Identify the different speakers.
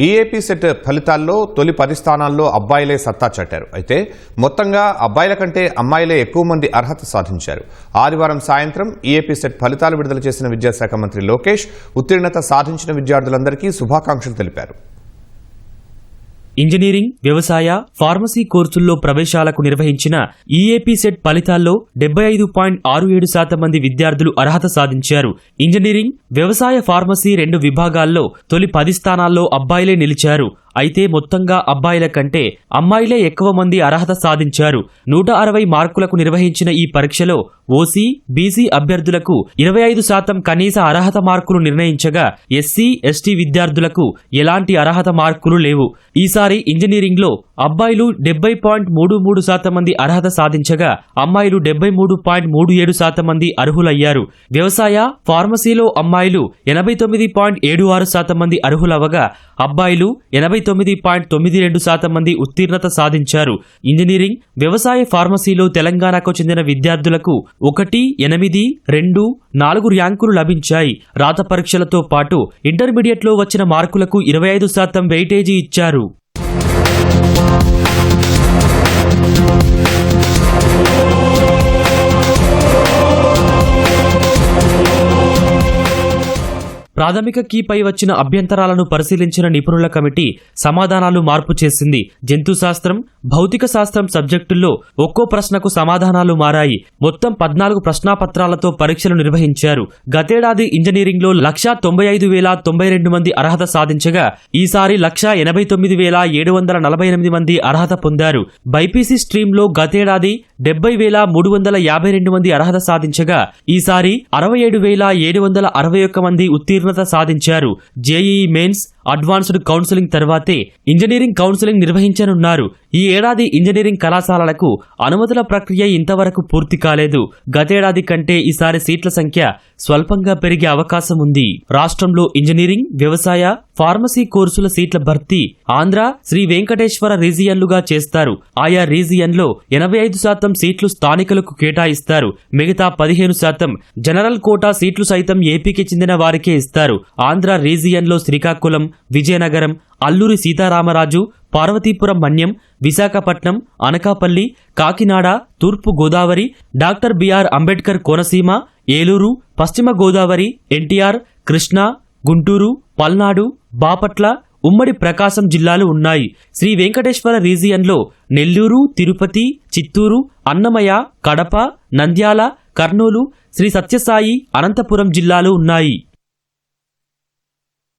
Speaker 1: EAP set ఫలితాల్లో తొలి పది స్థానాల్లో అబ్బాయిలే సత్తా చాటారు. అయితే మొత్తంగా అబ్బాయిల కంటే అమ్మాయిలే ఎక్కువ మంది అర్హత సాధించారు. ఆదివారం సాయంత్రం ఈఏపీ సెట్ ఫలితాలు విడుదల చేసిన విద్యాశాఖ మంత్రి లోకేష్ ఉత్తీర్ణత సాధించిన విద్యార్థులందరికీ శుభాకాంక్షలు తెలిపారు.
Speaker 2: ఇంజనీరింగ్ వ్యవసాయ ఫార్మసీ కోర్సుల్లో ప్రవేశాలకు నిర్వహించిన ఈఏపీ సెట్ ఫలితాల్లో డెబ్బై ఐదు పాయింట్ ఆరు ఏడు శాతం మంది విద్యార్థులు అర్హత సాధించారు. ఇంజనీరింగ్ వ్యవసాయ ఫార్మసీ రెండు విభాగాల్లో తొలి పది స్థానాల్లో అబ్బాయిలే నిలిచారు. అయితే మొత్తంగా అబ్బాయిల కంటే అమ్మాయిలే ఎక్కువ మంది అర్హత సాధించారు. నూట అరవై మార్కులకు నిర్వహించిన ఈ పరీక్షలో ఓసీ బీసీ అభ్యర్థులకు ఇరవై ఐదు శాతం కనీస అర్హత మార్కులు నిర్ణయించగా ఎస్సీ ఎస్టీ విద్యార్థులకు ఎలాంటి అర్హత మార్కులు లేవు. ఈసారి ఇంజనీరింగ్లో అబ్బాయిలు డెబ్బై పాయింట్ మూడు మూడు శాతం మంది అర్హత సాధించగా అమ్మాయిలు డెబ్బై మూడు పాయింట్ మూడు ఏడు శాతం మంది అర్హులయ్యారు. వ్యవసాయ ఫార్మసీలో అమ్మాయిలు ఎనభై తొమ్మిది పాయింట్ ఏడు ఆరు శాతం మంది అర్హులవగా అబ్బాయిలు ఎనభై తొమ్మిది పాయింట్ తొమ్మిది రెండు శాతం మంది ఉత్తీర్ణత సాధించారు. ఇంజనీరింగ్ వ్యవసాయ ఫార్మసీలో తెలంగాణకు చెందిన విద్యార్థులకు ఒకటి ఎనిమిది రెండు నాలుగు ర్యాంకులు లభించాయి. రాత పరీక్షలతో పాటు ఇంటర్మీడియట్లో వచ్చిన మార్కులకు ఇరవై ఐదు శాతం వెయిటేజీ ఇచ్చారు. ప్రాథమిక కీపై వచ్చిన అభ్యంతరాలను పరిశీలించిన నిపుణుల కమిటీ సమాధానాలు మార్పు చేసింది. జంతు శాస్త్రం భౌతిక శాస్త్రం సబ్జెక్టుల్లో ఒక్కో ప్రశ్నకు సమాధానాలు మారాయి. మొత్తం పద్నాలుగు ప్రశ్నాపత్రాలతో పరీక్షలు నిర్వహించారు. గతేడాది ఇంజనీరింగ్లో లక్షా తొంభై ఐదు వేల తొంభై రెండు మంది అర్హత సాధించగా ఈసారి లక్షా ఎనభై తొమ్మిది వేల ఏడు వందల నలభై ఎనిమిది మంది అర్హత పొందారు. బైపీసీ స్ట్రీమ్లో గతేడాది డెబ్బై వేల మూడు వందల యాభై రెండు మంది అర్హత సాధించగా ఈసారి అరవై ఏడు వేల ఏడు వందల అరవై ఒక్క మంది ఉత్తీర్ణత సాధించారు. జేఈఈ మెయిన్స్ అడ్వాన్స్డ్ కౌన్సిలింగ్ తర్వాతే ఇంజనీరింగ్ కౌన్సిలింగ్ నిర్వహించనున్నారు. ఈ ఏడాది ఇంజనీరింగ్ కళాశాలలకు అనుమతుల ప్రక్రియ ఇంతవరకు పూర్తి కాలేదు. గతేడాది కంటే ఈసారి సీట్ల సంఖ్య స్వల్పంగా పెరిగే అవకాశం ఉంది రాష్ట్రంలో ఇంజనీరింగ్ వ్యవసాయ ఫార్మసీ కోర్సుల సీట్ల భర్తీ ఆంధ్ర శ్రీ వెంకటేశ్వర రీజియన్లుగా చేస్తారు. ఆయా రీజియన్లో ఎనభై ఐదు శాతం సీట్లు స్థానికులకు కేటాయిస్తారు. మిగతా పదిహేను శాతం జనరల్ కోటా సీట్లు సైతం ఏపీకి చెందిన వారికే ఇస్తారు. ఆంధ్ర రీజియన్లో శ్రీకాకుళం విజయనగరం అల్లూరి సీతారామరాజు పార్వతీపురం మన్యం విశాఖపట్నం అనకాపల్లి కాకినాడ తూర్పు గోదావరి డాక్టర్ బిఆర్ అంబేద్కర్ కోనసీమ ఏలూరు పశ్చిమ గోదావరి ఎన్టీఆర్ కృష్ణా గుంటూరు పల్నాడు బాపట్ల ఉమ్మడి ప్రకాశం జిల్లాలు ఉన్నాయి. శ్రీ వెంకటేశ్వర రీజియన్లో నెల్లూరు తిరుపతి చిత్తూరు అన్నమయ్య కడప నంద్యాల కర్నూలు శ్రీ సత్యసాయి అనంతపురం జిల్లాలు ఉన్నాయి.